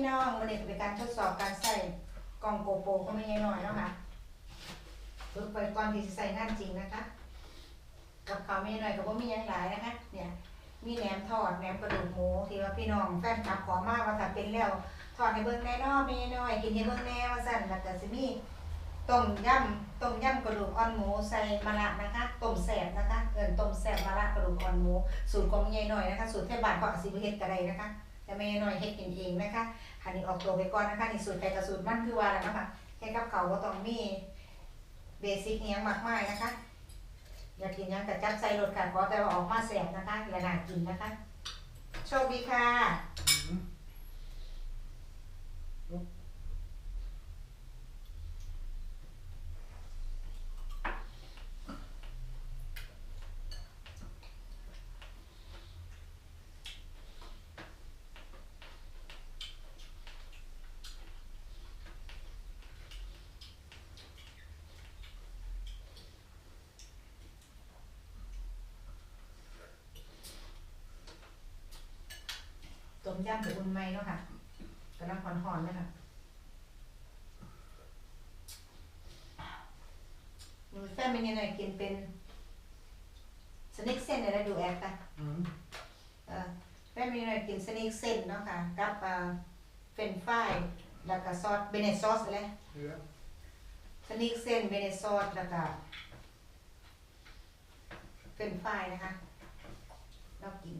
พี่น้องวันนี้เป็นการทดสอบการใส่กล่องโกโปรก็ไม่ใช่น้อยนะค่ะฝึกไปก่อนที่จะใส่งานจริงนะคะ กับเขาไม่น้อยกับว่ามีหยังหลายนะคะ เนี่ย มีแหนมทอดแหนมกระดูกหมูที่ว่าพี่น้องแฟนคลับขอมากว่าถ้าเป็นแล้วทอดให้เบิ่งแน่นอนไม่ใช่น้อยกินให้เบิ่งแน่ว่าสั่นแล้วก็สิมีต้มยำต้มยำกระดูกอ่อนหมูใส่มะระนะคะต้มแซ่บนะคะเอิ้นต้มแซ่บมะระกระดูกอ่อนหมูสูตรของแม่ใหญ่น้อยนะคะสูตรเทศบาลก็อาจสิบเฮ็ดก็ได้นะคะ แต่แม่น้อยเฮ็ดกินเองนะคะคันนี้ออกตัวไปก่อนนะคะนี่สูตรไก่กระสูตรมันคือว่าแล้วนะคะแค่กับเขาก็ต้องมีเบสิกเนี้ยงมากมายนะคะ อยากกินยังแต่จับใส่รถค่ะขอแต่ว่าออกมาแสบนะคะและน่ากินนะคะ โชคดีค่ะ ต้มยำกับอุ่นไหมเนาะค่ะกำลังหอนๆเลยค่ะหนูแฟนเป็นยังไงกินเป็นสเน็กเส้นเลยนะดูแอปค่ะ Mm. เออแฟนเป็นยังไงกินสเน็กเส้นเนาะค่ะกับเอ่อเฟรนช์ฟรายแล้วก็ซอสเบเนซอสอะไร Ja. สเน็กเส้นเบเนซอสแล้วก็เฟรนช์ฟรายนะคะเรากิน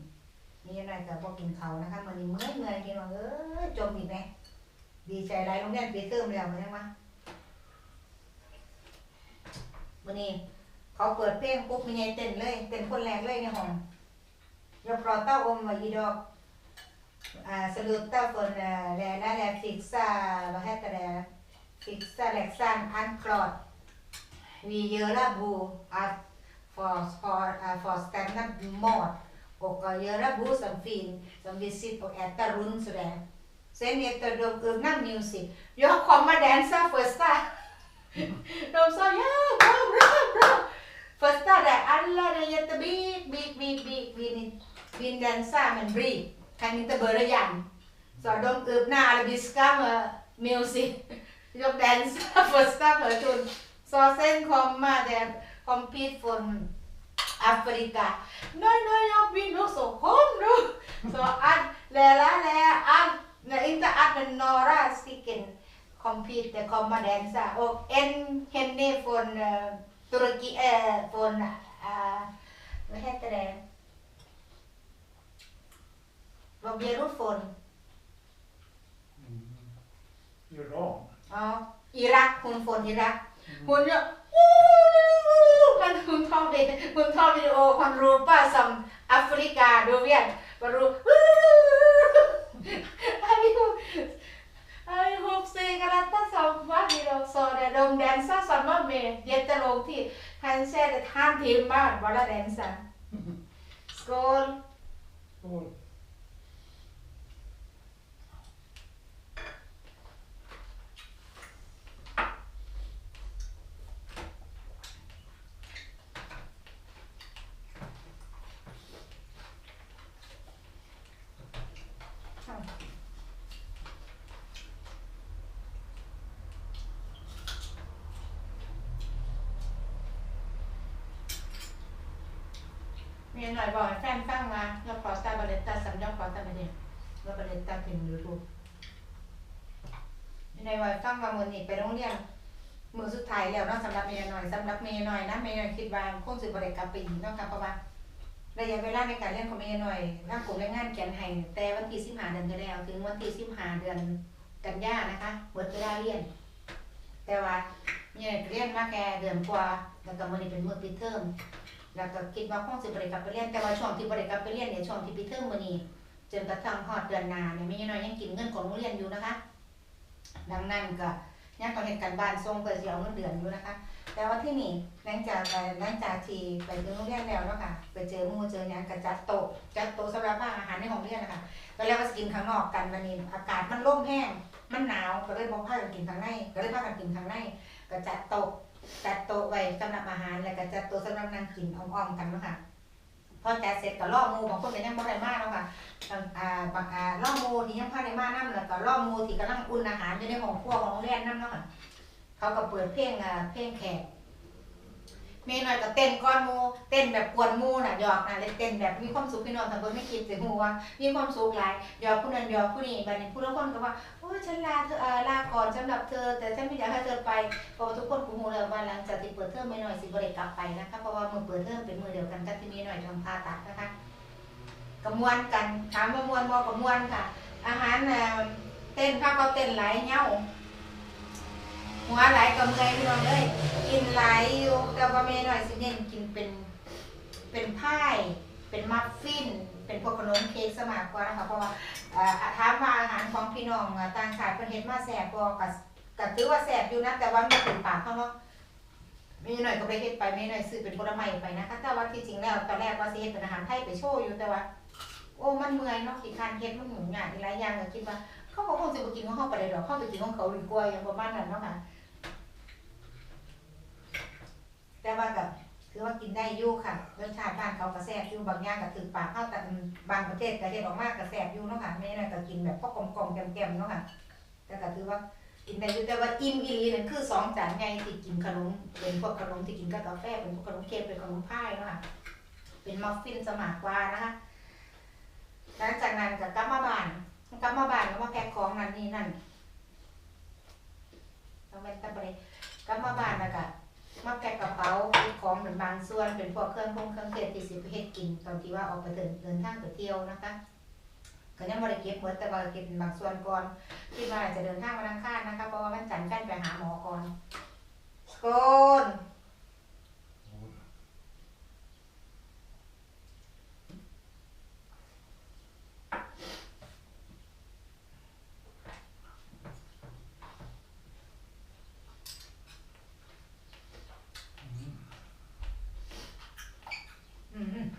นี่อะไรก็บอกกินเขานะคะมันนี่เมื่อยเมื่อยกินว่าเออจมอีกไหมดีใจไรโรงเรียนปีเติมแล้วใช่ไหมวันนี้เขาเปิดเพลงปุ๊บมีไงเต้นเลยเต้นคนแรกเลยในห้องยกรอเต้าอมมาอีดอกอ่าสรุปเต้าคนอ่แลน่าแลฟิกซ่าบาเฮตแลฟิกซ่าแลกซันอันคลอดวีเยอร์ลาบูอาร์ for for uh, for standard mode och uh, göra bo som fin som vi sitter och äter runt sådär. Sen efter de öppnar music, jag kommer dansa första. De sa ja, bra, bra, bra. Första där, alla är jättebig, big, big, big, vill, vill dansa men big. Kan inte börja igen. Så de öppnar arabiska med music. Jag dansar första förstund. Så sen kommer det compete från Afrika. Nej, nej, jag vill också. Kom nu! Så att lära, lära allt. Nej, inte att men några stycken compete kommer dansa. Och en henne från uh, Turki, äh, från, uh, vad heter det? Var Beirut från? Iran. Ja, Irak. Hon från Irak. Hon gör คุณพ่อวิดีโอความรู้ป้าสัมแอฟริกาดูเวียนมารู้ I hope say กันละตั้งสัมว่าดีโรโซเดดมแดนซ์สัมเมาเมย์เยตโจะลงที่ทันเช่แต่ท่านทีมบ้านวอลเแดนซ์า Skål! Skål. มีหน่อยบอกให้แฟนฟังมาเราขอสตาร์บาเลตตาสำยองขอสตาร์บาเลตเราบาเลตตาเป็นยูทูบมีหน่อยบอกฟังว่ามือนี้ไปโรงเรียนมือสุดท้ายแล้วเนาะสำหรับเมียหน่อยสำหรับเมียหน่อยนะเมียหน่อยคิดว่าคงสิบริกลับไปอีกเนาะค่ะเพราะว่าระยะเวลาในการเรียนของเมียหน่อยร่างกลุ่มแรงงานเขียนให้แต่วันที่สิบห้าเดือนที่แล้วถึงวันที่สิบห้าเดือนกันยานะคะหมดเวลาเรียน แต่ว่าเมียเรียนมาแค่เดือนกว่าแล้วก็มือนี้เป็นมือปิดเทอม แล้วก็คิดว่าคงสิบริกลับไปเรียนแต่ว่าช่วงที่บริกลับไปเรียนเนี่ยช่วงที่ปิดเทอมมือนี้จนกระทั่งฮอดเดือนนาเนี่ยแม่น้อยยังกินเงินของโรงเรียนอยู่นะคะ ดังนั้นก็ยังต้องเฮ็ดการบ้านส่งเพื่อสิเอาเงินเดือนอยู่นะคะ แต่ว่าที่นี่หลังจากไปหลังจากที่ไปถึงโรงเรียนแล้วเนาะค่ะไปเจอมูเจอหยังก็จัดโต๊ะจัดโต๊ะสำหรับว่างอาหารในห้องเรียนนะคะก็แล้วว่าสิกินข้างนอกกันวันนี้อากาศมันร่มแห้งมันหนาวก็เลยบ่พากันกินข้างในก็เลยพากันกินข้างในก็จัดโต๊ะ จัดโต๊ะไว้สำหรับอาหาร แล้วก็จัดโต๊ะสำหรับนั่งกินอ่อมๆกันเนาะค่ะพอจัดเสร็จก็ล่อหมูบางคนก็ยังบ่ได้มากแล้วค่ะบางอ่าบางอ่าล่อหมูที่ยังพาได้มากนํแล้วก็ล่อหมูที่กำลังอุ่นอาหารอยู่ในห้องครัวของโรงเรียนนํเนาะค่ะเขาก็เปิดเพลงอ่าเพลงแขก มย์หน่อยก็เต้นก้อนมูเต้นแบบกวนมูน่ะหยอกน่ะเลยเต้นแบบมีความสุขพี่น้องทั้งคนไม่คิดถึงหัวมีความสุขหลายหยอกผู้นั้นหยอกผู้นี้บัดนี้ผู้ละคนก็ว่าโอ้ฉันลาเธอเอ่อลาก่อนสำหรับเธอ แต่ฉันไม่อยากให้เธอไปเพราะว่าทุกคนกูรู้แล้วว่าหลังจากที่เปิดเทอมไม่หน่อยสิบ่ได้กลับไปนะคะเพราะว่ามือเปิดเทอมเป็นมือเดียวกันกับที่มีหน่อยทำผ่าตัดนะคะกระมวลกันถามว่ามวนบ่กระมวลค่ะ อาหารเต้นข้าวก็เต้นหลายเหย้า หัวหลายกับเมื่อยพี่น้องเอ้ยกินหลายอยู่แต่ว่าไม่หน่อยสิเน้นกินเป็นเป็นพายเป็นมัฟฟิน เป็นพวกขนมเค้กสมากกว่านะคะเพราะว่าอ่อถามว่าอาหารของพี่น้องต่างชาติประเทศมาแซ่บบ่ก็ก็ถือว่าแซ่บอยู่นะแต่ว่ามันถึงปากเขาเนาะมีหน่อยก็ไปเฮ็ดไปมีหน่อยซื้อเป็นผลไม้ไปนะคะแต่ว่าที่จริงแล้วตอนแรกว่าสิเฮ็ดเป็นอาหารไทยไปโชว์อยู่แต่ว่า โอ้มันเมื่อยเนาะขี้คร้านเฮ็ดมันหมุนหยาดหลายอย่างก็คิดว่าเขาก็คงสิบ่กินของเขาไปเลยดอกเขาไปกินของเขาดีกว่าอย่างประมาณนั้นเนาะค่ะ แต่ว่าก็คือว่ากินได้อยู่ค่ะรสชาติบ้านเขากระแซบอยู่บางอย่างก็ถือปากเข้าแต่บางประเทศก็เฮ็ดออกมาก็แซบอยู่เนาะค่ะไม่นั่นก็กินแบบพวกกลมๆแกมๆเนาะค่ะแต่ก็ถือว่ากินได้อยู่แต่ว่าอิ่มอีหลีนั่นคือสองจานไงที่กินขนมเป็นพวกขนมที่กินกับกาแฟเป็นพวกขนมเค้กเป็นขนมพายเนาะค่ะเป็นมัฟฟินสมากกว่านะคะ อาอกไปเดินเดินทางไปเที่ยวนะคะก็ยังบริเก็บหมดแต่บริเก็บบางส่วนก่อนที่ว่าจะเดินทางวันอังคารนะคะเพราะว่าวันจันทร์แฟนไปหาหมอก่อนโกน อืม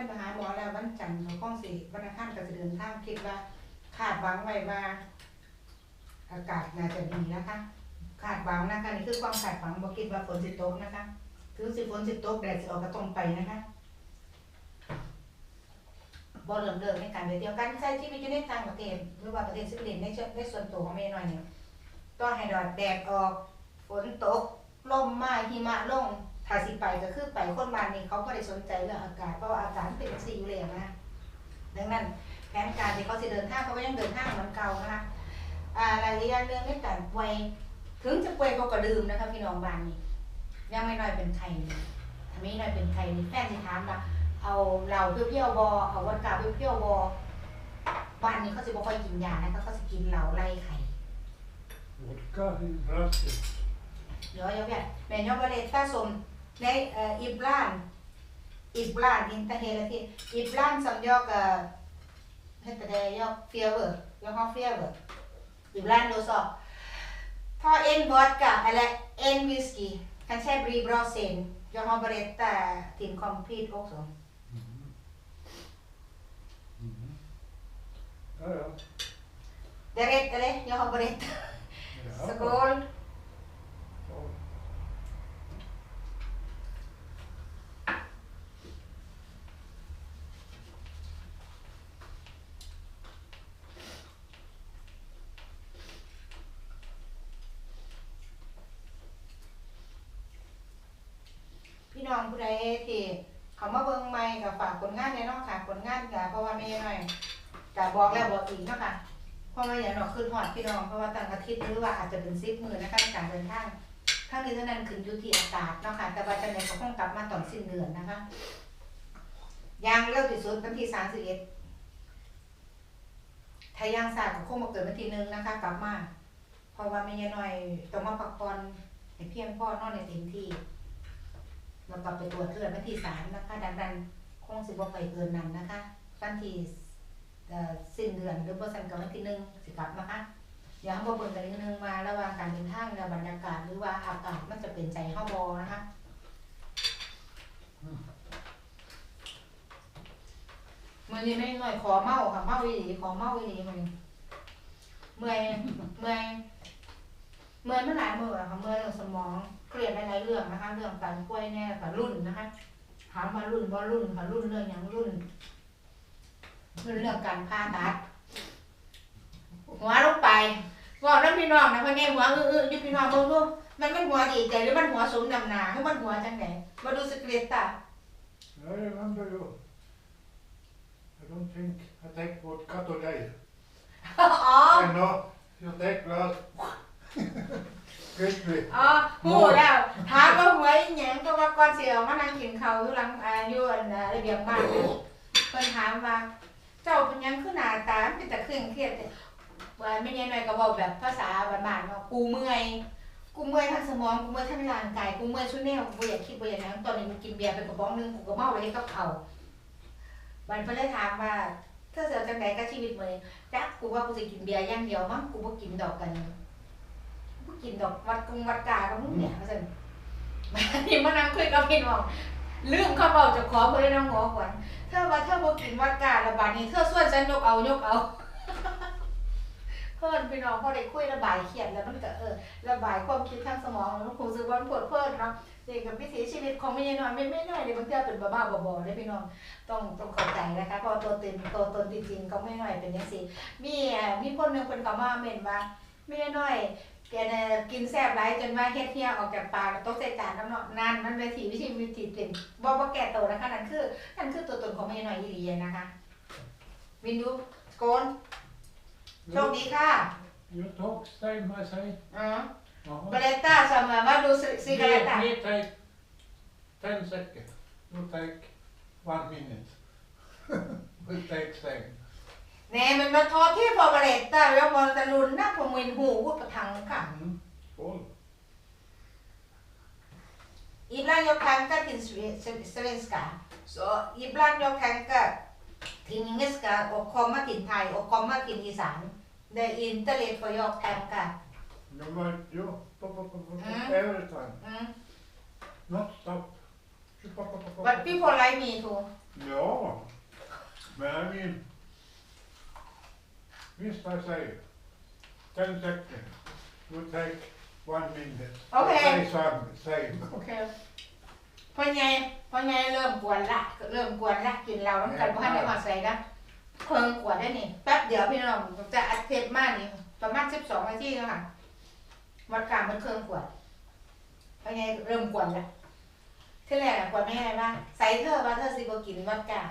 แพทย์ไปหาหมอแล้ววันจันทร์เขาก้องสิวันอังคารก็จะเดินทางคิดว่าคาดหวังไว้ว่าอากาศน่าจะดีนะคะคาดหวังนะคะนี่คือความคาดหวังบ่คิดว่าฝนสิตกนะคะถึงสิฝนสิตกแดดสิออกก็ต้องไปนะคะบ่เริ่มเลิกในการเที่ยวการใช้ชีวิตอยู่ในต่างประเทศหรือว่าประเทศสวีเดนในส่วนในส่วนตัวของเมย์หน่อยเนี่ยต้องให้ดอดแดดออก ฝนตกลมมาหิมะลง ถ้าสิไปก็คือไปคนบ้านนี้เขาก็ได้สนใจเรื่องอากาศเพราะว่าอากาศมันเป็นสีอยู่แล้วนะ ดังนั้นแผนการที่เขาจะเดินทางเขาก็ยังเดินทางเหมือนเก่านะคะอ่ารายละเอียดเรื่องในการป่วยถึงจะป่วยเขาก็ดื่มนะคะพี่น้องบ้านนี้ ยังไม่น้อยเป็นไข้เลยถ้าไม่น้อยเป็นไข้นี่แฟนสิถามว่าเอาเหล้าเปรี้ยวๆบอเอาวอดกาเปรี้ยวๆบอบ้านนี้เขาจะบ่ค่อยกินยานะคะเขาจะกินเหล้าไล่ไข่ Vodka i flaskor. Ja, jag vet. Men jag berättar som, nej, uh, ibland, ibland, inte hela tiden, ibland som jag, uh, heter det, jag feber, jag har feber. Ibland då så, ta en vodka eller en whisky, kanske blir bra sen. Jag har berättat till kompis också. Mm. Mm. Ja, ja. Det är rätt eller? Jag har berättat. ja. Skål! Så. พี่น้ องผู้ใดที่เขามาเบิ่งใหม่กับฝากผลงานในเนาะค่ะผลงานกับเพราะว่าไม่หน่อยกับบอกแล้วบอกอีกเนาะค่ะเพราะว่าอย่างน้อยขึ้นหอดพี่น้องเพราะว่าต่างอาทิตย์หรือว่าอาจจะเป็นซิปมือนะคะในการเดินทางทั้งนี้ทั้งนั้นขึ้นอยู่ที่อากาศเนาะค่ะแต่ว่าจังไดก็คงกลับมาตอนสิ้นเดือนนะคะย่างเร็วที่สุดวันที่สามสิบเอ็ดถ้าย่างสายก็คงมาเกิดวันที่หนึ่งนะคะ กลับมา เพราะว่าไม่ยน้อยต้องมาพักผ่อนให้เพียงพอนอนในเต็มที่ แล้วก็ไปตรวจเลือดวันที่สามนะคะดังนั้นคงสิบ่ไปเกินนั้นนะคะวันที่สิ้นเดือนหรือบ่สันกับวันที่หนึ่งสิกลับนะคะเดี๋ยวเรามาเบิ่งกันนิดนึงว่าระหว่างการเดินทางและบรรยากาศหรือว่าอากาศมันจะเป็นใจเฮาบ่นะคะมันนี่ไม่หน่อยขอเมาค่ะเมาอีหลีขอเมาอีหลีมันเมื่อยเมื่อย เมื่อยมาหลายมืออะค่ะเมื่อยเรื่องสมองเครียดหลายๆเรื่องนะคะ เรื่องการป่วยแน่ค่ะรุ่นนะคะถามมารุ่นว่ารุ่นค่ะรุ่นเรื่องหยังรุ่นรุ่นเรื่องการผ่าตัดหัวลงไปบอกแล้วพี่น้องนะพ่อแง่หัวอื้อๆอยู่พี่น้องเบิ่งดูมันไม่หัวดีใจหรือมันหัวสมนำหนาหรือมันหัวจังไหนมาดูสเกรียตา I remember you. I don't think I take vodka today. อ๋อ I know you take glass. Quickly. อ๋อหูแล้วถามว่าหวยอิหยังก็ว่าก่อนเสียวมานั่งกินข้าวอยู่หลังอาอยู่อันอ่าระเบียงบ้านนะเพิ่นถามว่า เจ้าเป็นหยังคือหน้าตามันเป็นตะเคร่งเครียดแต่ว่าไม่ใช่หน่อยก็บอกแบบภาษาบ้านๆเนาะกูเมื่อย กูเมื่อยทั้งสมองกูเมื่อยทั้งร่างกายกูเมื่อยชุดแนวกูบ่อยากคิดบ่อยากหยังตอนนี้มันกินเบียร์ไปกระป๋องหนึงกูก็เมาเลยกับเขาวมันเพิ่นเลยถามว่าเธอเสียจังไดกับชีวิตมื้อนี้จักกูว่ากูสิกินเบียร์อย่างเดียวมั้งกูบ่กินดอกกันผู้ กินดอกวัดกงวัดกากับมึงเนี่ยมาสิมานี่มานั่งคุยกับพี่น้องลืมเขาเบาเจะขอเพื่อนน้องหมอก่อนเธอว่าเธอบ่กินวัดกาละบาดนี้เธอส่วนฉันยกเอายกเอาเพื่อนพี่น้องพอได้คุยระบายเครียดแล้วมันก็เออระบายความคิดทางสมองมันคงสึกว่ามันปวดเพิ่นเนาะเด็กกับวิถีชีวิตของไม่น้อยไม่ไม่น้อยเลยบางทีเป็นบ้าๆบอๆเลยพี่น้องต้องต้องเข้าใจนะคะเพราะตัวตนตัวตนจริงๆก็ไม่น้อยเป็นอย่างสิมีอ่ามีคนหนึงคนก็มาเม่นว่าไม่น้อย แกเนี่ยกินแซ่บไรจนว่าเฮ็ดเฮียออกจากปากตกใส่จานน้ำเนาะนั่นมันเป็นสีวิธีวิธีเป็นบ่บ่แก่โตนะคะนั่นคือนั่นคือตัวตนของแม่น้อยอีหลีนะคะวินดูโกนโชคดีค่ะ You talk same I say. อ๋อ Uh-huh. บาเลต้าสมาว่าดูซิกาเลต้า Me, me take ten seconds. You take one minute. we take same. แน่มันมาทอที่พอบาเลต้าแล้วมองตะลุนนะผมมึนหูพูดประทังค่ะ Mm. Cool. Ibland jag tankar till sve- svenska. Så ibland jag tankar till engelska och komma till thai och komma till isan. Det är inte lätt för jag tankar. You might, you, pop, pop, pop, pop, Mm. every time. Mm. Not stop. Pop, pop, pop, pop, But pop. people like me too. Ja, men I mean, visst I say, ten seconds, you take one minute. Okay. Say some, same. โอเคพ่อใหญ่พ่อใหญ่เริ่มกวนละ เริ่มกวนละกินเราต้องการพ่อได้มาใส่นะเพิ่งกวนได้นี่ แป๊บเดียวพี่น้องจะอัดเทปมากนี่ ประมาณสิบสองนาทีแล้วค่ะวัดกลางมันเครื่องกวนพ่อใหญ่เริ่มกวนละที่แรกอะกวนไม่ไงบ้างใส่เธอว่าเธอสิบกินวัดกลาง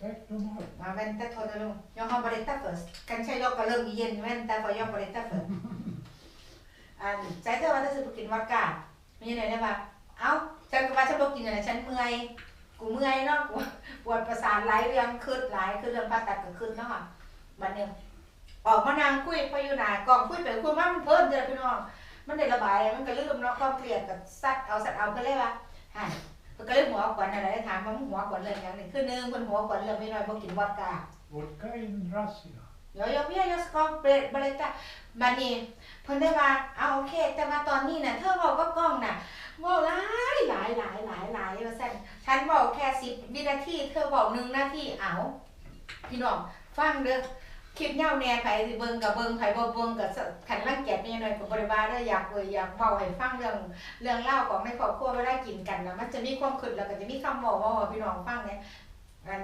Take two more. Ma vänta tar det lugnt. Jag har berättat först. Kanske jag kan lugn igen. Vänta för jag berättar först. อันใจเธอว่าเธอจะไปกินวัดกามีอะไรได้ปะเอ้าฉันก็ว่าฉันบอกกินอะไรฉันเมื่อย กูเมื่อยเนาะกูปวดประสาทหลายเรื่องขึ้นหลายคือเรื่องผ่าตัดก็ขึ้นเนาะค่ะบัดเนี้ยออกมานางคุยพออยู่หนากล่องคุยไปคุยมามันเพิ่มเดือนพี่น้อง มันได้ระบาย มันก็ลืมเนาะความเครียดกับสัตว์เอาสัตว์เอาก็เลยว่าฮะ มันก็เลยหัวขวัญอะไรถามว่ามึงหัวขวัญเรื่องหยังนี่คือหนึงคนหัวขวัญเรื่องไม่น้อยบ่กินวัดกา Vodka in Russia. Ja, jag vet, jag ska ber- berätta. Men ni, เพิ่นได้ว่าเอาโอเค แต่ว่าตอนนี้น่ะเธอบอกว่ากล้องน่ะเว่าหลายหลายหลายหลายหลายว่าซั่นฉันบอกแค่สิบวินาทีเธอบอกหนึ่งนาทีเอาพี่น้องฟังเด้อ คลิปยาแน่ไผสิเบิ่งกับเบิ่งไผบ่เบิ่งกับขันรังเกียจแม่หน่อยก็บ่ได้ว่าเด้ออยากเอ่ยอยากเว้าให้ฟังเรื่องเรื่องเล่าของในครอบครัวเวลากินกันนะมันจะมีความคิดแล้วก็จะมีคำบอกว่าพี่น้องฟังเนี่ยอัน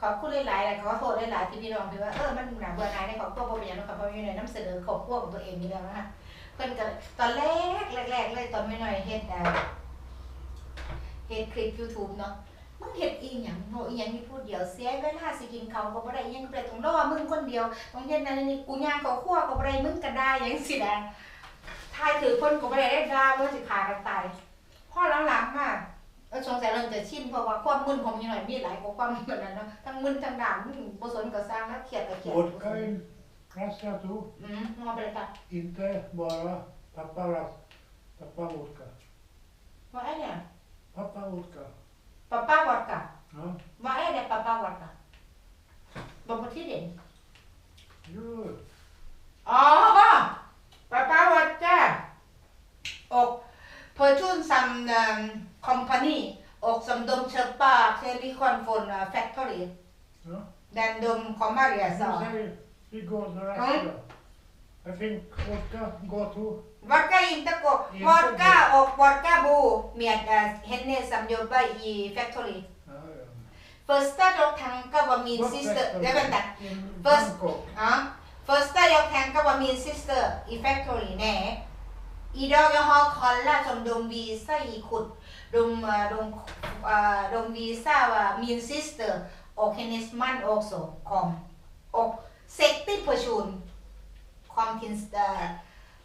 ขอบคุณหลายๆและขอโทษหลายๆที่พี่น้องที่ว่าเออมันหนาเบื่อหน่ายในครอบครัวบ่เป็นหยังเนาะค่ะเพราะอยู่ในน้ำเสนอครอบครัวของตัวเองนี่แล้วนะคะเพิ่นก็ตอนแรกแรกๆเลยตอนไม่น้อยเฮ็ดอ่เฮ็ดคลิป YouTube เนาะ มึงเฮ็ดอีหยังโนอีหยังมีพูดเดียวเสียเวลาสิกินข้าวก็บ่ได้อีหยังก็บ่ได้ต้องรอมึงคนเดียวต้องเฮ็ดนั่นนี่กูย่างเข้าครัวก็บ่ได้มึงก็ได้หยังสินะทายถือคนก็บ่ได้ได้ด่าบ่สิขากันตายพอหลังๆมาเออสงสัยเริ่มจะชินเพราะว่าความมึนของมีหน่อยมีหลายกว่าความมึนนั้นเนาะทั้งมึนทั้งด่ามึนบ่สนก็สร้างแล้วเครียดก็เครียด Vodka in Russia too. อืมมองไปเลยค่ะ Inte bara pappa Ras- Pappa vodka. Vad är det? Pappa vodka. Pappa vodka. Ja. Vad är det pappa vodka? Vad betyder det? Jo. Aha! Pappa vodka. Och person som um, company och som de köper silikon från uh, factory. Ja. Den de kommer Nu resa. säger vi går några Ja. extra. Jag fick vodka, gå to. Vodka inte gå. Inte Vodka och vodka bo med uh, henne som jobbar i factory. Ja, ja. Första jag tänkte var min Vad syster. factory? Nej, vänta. In Först- Bangkok. Ja. Första jag tänkte var min syster i factory. Nej. Idag jag har kollat som de visar i kort. De, eh, de, eh, de visar uh, min syster och hennes man också kom. Och 60 person kom till uh,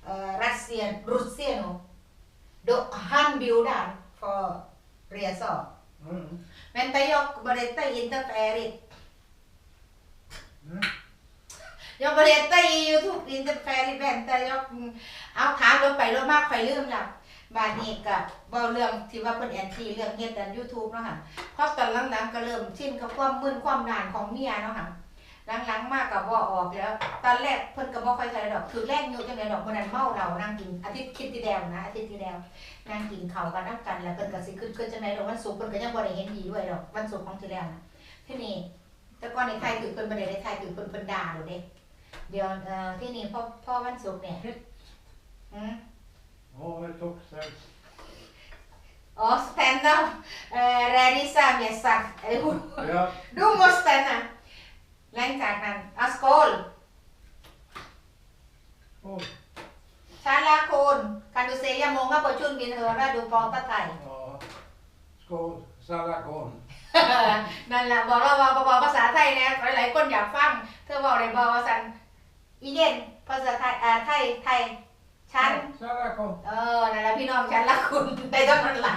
uh, Ryssien, Ryssien. Då han bjöd för resa. Ja, ja. Vänta, jag berättar inte färdigt. Mm. Jag berättar i Youtube inte färdigt. Vänta, jag เอาถามลงไปลงมาข่อยลืมละบาดนี้ก็เบาเรื่องที่ว่าเพิ่นแอนตี้เรื่องเฮ็ดอัน YouTube เนาะค่ะเพราะตอนหลังๆก็เริ่มชินกับความมึนความนานของเมียเนาะค่ะ หลังๆมากก็บ่ออกแล้ว ตอนแรกเพิ่นก็บ่ค่อยใส่ดอกคือแรกอยู่จังได๋ดอกมื้อนั้นเมาเรานั่งกินอาทิตย์คิดที่แล้วนะอาทิตย์ที่แล้วนั่งกินข้าวกันนํกันแล้วเพิ่นก็สิขึ้นขึ้นจังได๋ดอกวันศุกร์เพิ่นก็ยังบ่ได้เห็นดีด้วยดอกวันศุกร์ของที่แล้วนะที่นี่แต่ก่อนในไทยคือเพิ่นบ่ได้ในไทยคือเพิ่นเพิ่นด่าโดดเด้เดี๋ยวเอ่อที่นี่พอพอวันศุกร์เนี่ยอืม Ja, det tog sig. Ja, stanna. Eh, Rarisa med sagt. Eller hur? Ja, Du måste stanna. หลังจากนั้นอาสโกล och, ชาลาโคน kan du säga många personer vill höra du prata thai ja. Skål, salakon. นั่นแหละบอกเราว่าบอกภาษาไทยนะหลายๆคนอยากฟัง เธอบอกเลยบอกว่าสันอีเดนภาษาไทยอ่าไทยไทยฉัน Salakon. เออนั่นแหละพี่น้องฉันรักคุณแต่เท่านั้นล่ะ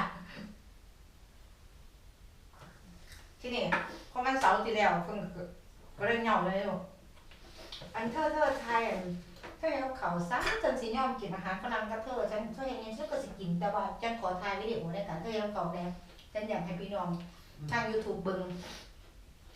ที่นี่เพราะมันเสาร์ที่แล้วเพิ่ง ก็เลยเหงาเลยบอกอันเธอเธอไทยอันเธอเอาเขาซ้ำจนสิยอมกินอาหารฝรั่งกับเธอฉันเธออย่างนี้ฉันก็สิกินแต่ว่าฉันขอทายวิดีโอได้ค่ะเธอเอาเขาแล้วฉันอยากให้พี่น้องทางยูทูบเบิ้ง